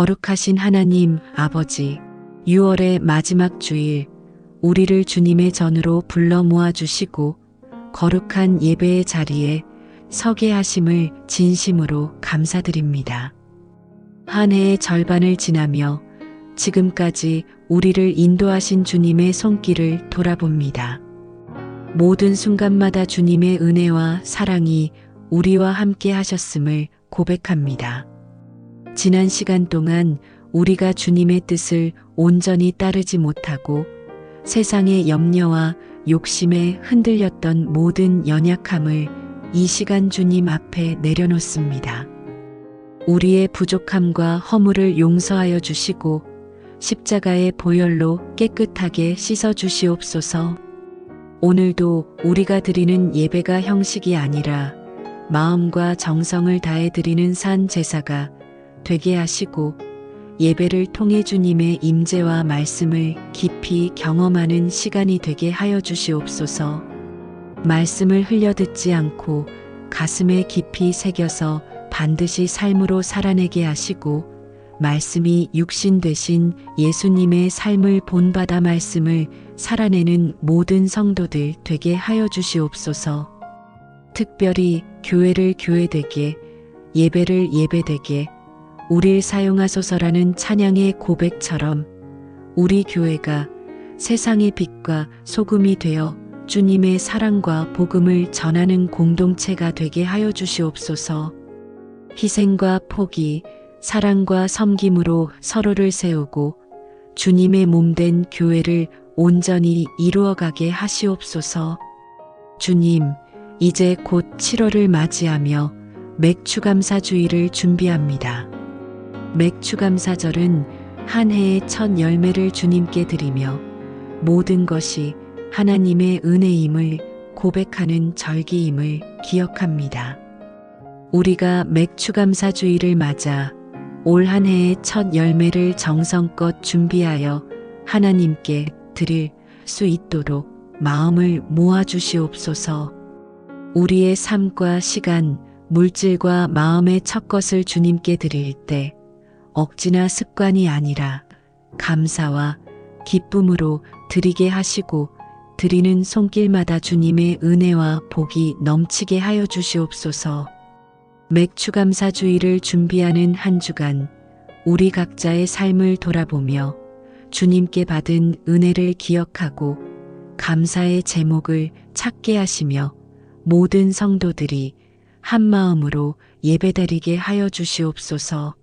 거룩하신 하나님 아버지, 6월의 마지막 주일, 우리를 주님의 전으로 불러 모아 주시고, 거룩한 예배의 자리에 서게 하심을 진심으로 감사드립니다. 한 해의 절반을 지나며 지금까지 우리를 인도하신 주님의 손길을 돌아봅니다. 모든 순간마다 주님의 은혜와 사랑이 우리와 함께 하셨음을 고백합니다. 지난 시간 동안 우리가 주님의 뜻을 온전히 따르지 못하고 세상의 염려와 욕심에 흔들렸던 모든 연약함을 이 시간 주님 앞에 내려놓습니다. 우리의 부족함과 허물을 용서하여 주시고 십자가의 보혈로 깨끗하게 씻어 주시옵소서. 오늘도 우리가 드리는 예배가 형식이 아니라 마음과 정성을 다해 드리는 산 제사가 되게 하시고 예배를 통해 주님의 임재와 말씀을 깊이 경험하는 시간이 되게 하여 주시옵소서. 말씀을 흘려 듣지 않고 가슴에 깊이 새겨서 반드시 삶으로 살아내게 하시고 말씀이 육신 되신 예수님의 삶을 본받아 말씀을 살아내는 모든 성도들 되게 하여 주시옵소서. 특별히 교회를 교회되게 예배를 예배되게 우릴 사용하소서라는 찬양의 고백처럼 우리 교회가 세상의 빛과 소금이 되어 주님의 사랑과 복음을 전하는 공동체가 되게 하여 주시옵소서. 희생과 포기, 사랑과 섬김으로 서로를 세우고 주님의 몸된 교회를 온전히 이루어가게 하시옵소서. 주님, 이제 곧 7월을 맞이하며 맥추감사주의를 준비합니다. 맥추감사절은 한 해의 첫 열매를 주님께 드리며 모든 것이 하나님의 은혜임을 고백하는 절기임을 기억합니다. 우리가 맥추감사주의를 맞아 올 한 해의 첫 열매를 정성껏 준비하여 하나님께 드릴 수 있도록 마음을 모아주시옵소서. 우리의 삶과 시간, 물질과 마음의 첫 것을 주님께 드릴 때 억지나 습관이 아니라 감사와 기쁨으로 드리게 하시고 드리는 손길마다 주님의 은혜와 복이 넘치게 하여 주시옵소서. 맥추감사주의를 준비하는 한 주간 우리 각자의 삶을 돌아보며 주님께 받은 은혜를 기억하고 감사의 제목을 찾게 하시며 모든 성도들이 한 마음으로 예배드리게 하여 주시옵소서.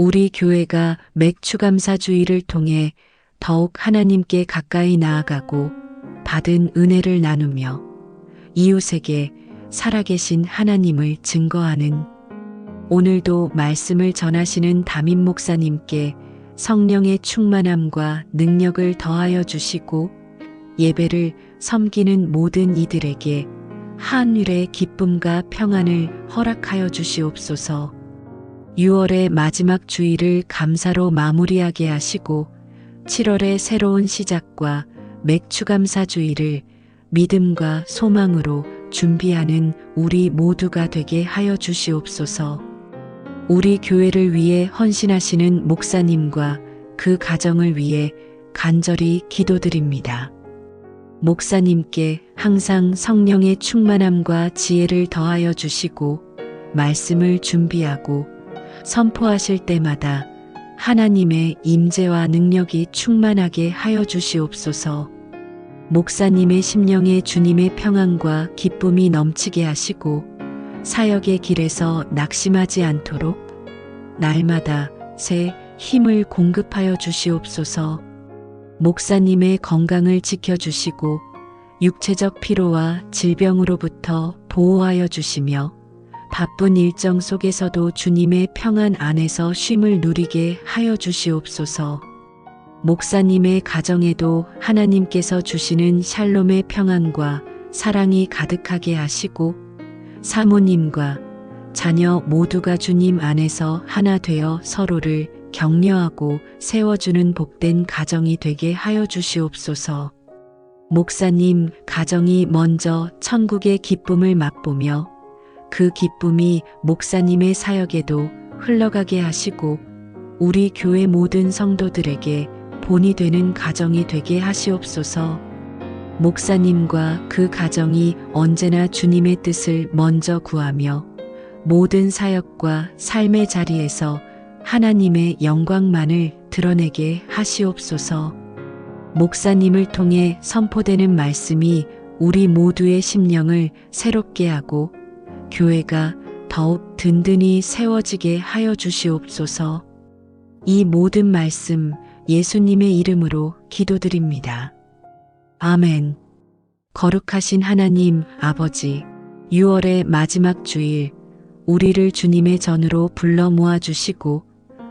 우리 교회가 맥추감사주의를 통해 더욱 하나님께 가까이 나아가고 받은 은혜를 나누며 이웃에게 살아계신 하나님을 증거하는 오늘도 말씀을 전하시는 담임 목사님께 성령의 충만함과 능력을 더하여 주시고 예배를 섬기는 모든 이들에게 한일의 기쁨과 평안을 허락하여 주시옵소서 6월의 마지막 주일을 감사로 마무리하게 하시고 7월의 새로운 시작과 맥추감사 주일을 믿음과 소망으로 준비하는 우리 모두가 되게 하여 주시옵소서. 우리 교회를 위해 헌신하시는 목사님과 그 가정을 위해 간절히 기도드립니다. 목사님께 항상 성령의 충만함과 지혜를 더하여 주시고 말씀을 준비하고 선포하실 때마다 하나님의 임재와 능력이 충만하게 하여 주시옵소서. 목사님의 심령에 주님의 평안과 기쁨이 넘치게 하시고 사역의 길에서 낙심하지 않도록 날마다 새 힘을 공급하여 주시옵소서. 목사님의 건강을 지켜주시고 육체적 피로와 질병으로부터 보호하여 주시며 바쁜 일정 속에서도 주님의 평안 안에서 쉼을 누리게 하여 주시옵소서. 목사님의 가정에도 하나님께서 주시는 샬롬의 평안과 사랑이 가득하게 하시고 사모님과 자녀 모두가 주님 안에서 하나 되어 서로를 격려하고 세워주는 복된 가정이 되게 하여 주시옵소서. 목사님 가정이 먼저 천국의 기쁨을 맛보며 그 기쁨이 목사님의 사역에도 흘러가게 하시고 우리 교회 모든 성도들에게 본이 되는 가정이 되게 하시옵소서. 목사님과 그 가정이 언제나 주님의 뜻을 먼저 구하며 모든 사역과 삶의 자리에서 하나님의 영광만을 드러내게 하시옵소서. 목사님을 통해 선포되는 말씀이 우리 모두의 심령을 새롭게 하고 교회가 더욱 든든히 세워지게 하여 주시옵소서. 이 모든 말씀 예수님의 이름으로 기도드립니다. 아멘. 거룩하신 하나님 아버지, 6월의 마지막 주일, 우리를 주님의 전으로 불러 모아 주시고,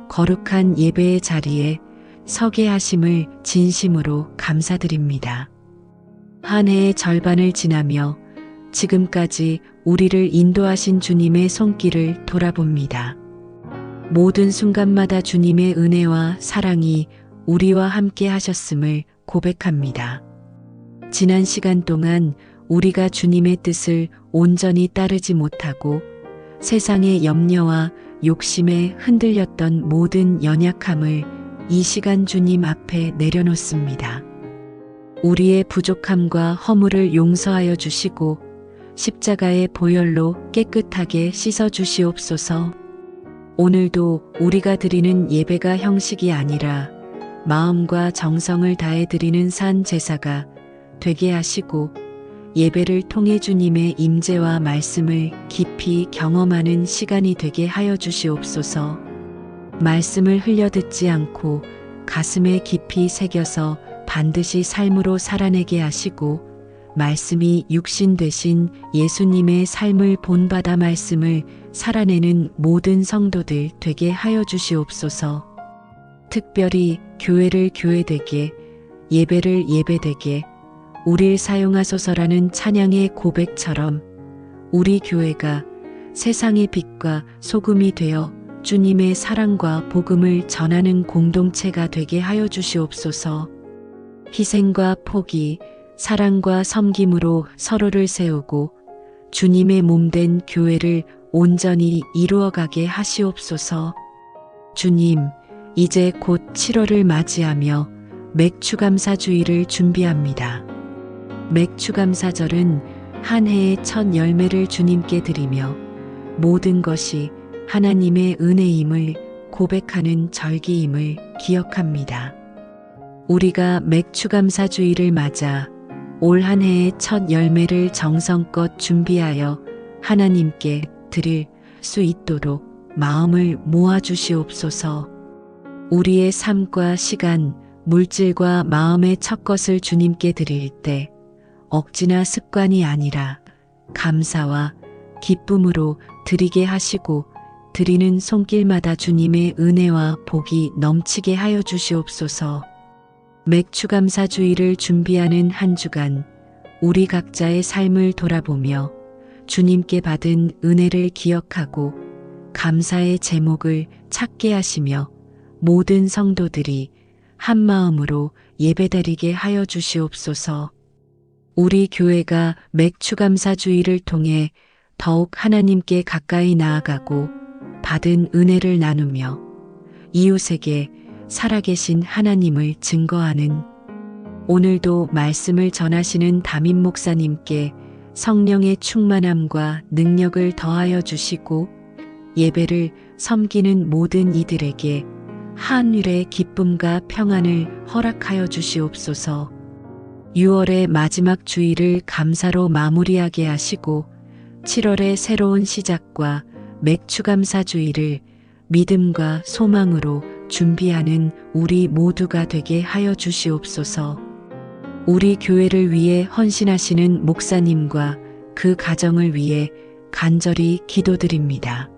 거룩한 예배의 자리에 서게 하심을 진심으로 감사드립니다. 한 해의 절반을 지나며 지금까지 우리를 인도하신 주님의 손길을 돌아봅니다. 모든 순간마다 주님의 은혜와 사랑이 우리와 함께 하셨음을 고백합니다. 지난 시간 동안 우리가 주님의 뜻을 온전히 따르지 못하고 세상의 염려와 욕심에 흔들렸던 모든 연약함을 이 시간 주님 앞에 내려놓습니다. 우리의 부족함과 허물을 용서하여 주시고 십자가의 보혈로 깨끗하게 씻어 주시옵소서. 오늘도 우리가 드리는 예배가 형식이 아니라 마음과 정성을 다해 드리는 산 제사가 되게 하시고 예배를 통해 주님의 임재와 말씀을 깊이 경험하는 시간이 되게 하여 주시옵소서. 말씀을 흘려 듣지 않고 가슴에 깊이 새겨서 반드시 삶으로 살아내게 하시고 말씀이 육신 되신 예수님의 삶을 본받아 말씀을 살아내는 모든 성도들 되게 하여 주시옵소서. 특별히 교회를 교회되게 예배를 예배되게 우릴 사용하소서라는 찬양의 고백처럼 우리 교회가 세상의 빛과 소금이 되어 주님의 사랑과 복음을 전하는 공동체가 되게 하여 주시옵소서. 희생과 포기, 사랑과 섬김으로 서로를 세우고 주님의 몸된 교회를 온전히 이루어가게 하시옵소서. 주님, 이제 곧 7월을 맞이하며 맥추감사주의를 준비합니다. 맥추감사절은 한 해의 첫 열매를 주님께 드리며 모든 것이 하나님의 은혜임을 고백하는 절기임을 기억합니다. 우리가 맥추감사주의를 맞아 올 한 해의 첫 열매를 정성껏 준비하여 하나님께 드릴 수 있도록 마음을 모아주시옵소서. 우리의 삶과 시간, 물질과 마음의 첫 것을 주님께 드릴 때 억지나 습관이 아니라 감사와 기쁨으로 드리게 하시고 드리는 손길마다 주님의 은혜와 복이 넘치게 하여 주시옵소서. 맥추감사주의를 준비하는 한 주간 우리 각자의 삶을 돌아보며 주님께 받은 은혜를 기억하고 감사의 제목을 찾게 하시며 모든 성도들이 한 마음으로 예배드리게 하여 주시옵소서. 우리 교회가 맥추감사주의를 통해 더욱 하나님께 가까이 나아가고 받은 은혜를 나누며 이웃에게 살아계신 하나님을 증거하는 오늘도 말씀을 전하시는 담임 목사님께 성령의 충만함과 능력을 더하여 주시고 예배를 섬기는 모든 이들에게 한일의 기쁨과 평안을 허락하여 주시옵소서. 6월의 마지막 주일을 감사로 마무리하게 하시고 7월의 새로운 시작과 맥추감사주의를 믿음과 소망으로 준비하는 우리 모두가 되게 하여 주시옵소서. 우리 교회를 위해 헌신하시는 목사님과 그 가정을 위해 간절히 기도드립니다.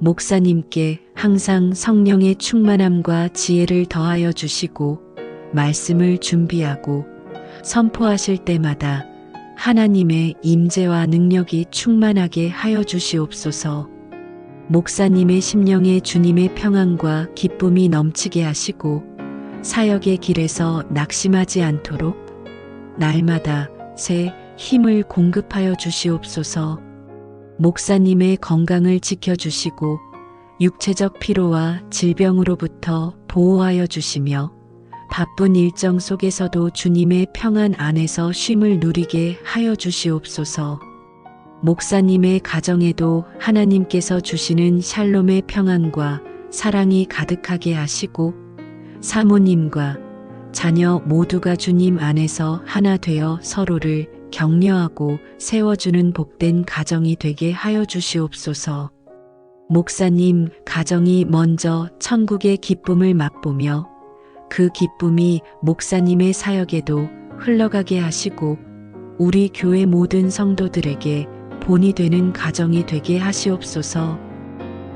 목사님께 항상 성령의 충만함과 지혜를 더하여 주시고 말씀을 준비하고 선포하실 때마다 하나님의 임재와 능력이 충만하게 하여 주시옵소서. 목사님의 심령에 주님의 평안과 기쁨이 넘치게 하시고 사역의 길에서 낙심하지 않도록 날마다 새 힘을 공급하여 주시옵소서. 목사님의 건강을 지켜주시고 육체적 피로와 질병으로부터 보호하여 주시며 바쁜 일정 속에서도 주님의 평안 안에서 쉼을 누리게 하여 주시옵소서. 목사님의 가정에도 하나님께서 주시는 샬롬의 평안과 사랑이 가득하게 하시고 사모님과 자녀 모두가 주님 안에서 하나 되어 서로를 격려하고 세워주는 복된 가정이 되게 하여 주시옵소서. 목사님 가정이 먼저 천국의 기쁨을 맛보며 그 기쁨이 목사님의 사역에도 흘러가게 하시고 우리 교회 모든 성도들에게 본이 되는 가정이 되게 하시옵소서.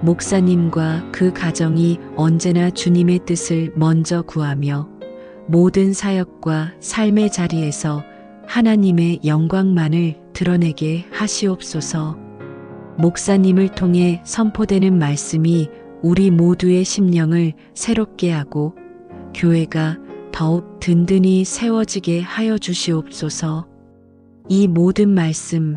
목사님과 그 가정이 언제나 주님의 뜻을 먼저 구하며 모든 사역과 삶의 자리에서 하나님의 영광만을 드러내게 하시옵소서. 목사님을 통해 선포되는 말씀이 우리 모두의 심령을 새롭게 하고 교회가 더욱 든든히 세워지게 하여 주시옵소서. 이 모든 말씀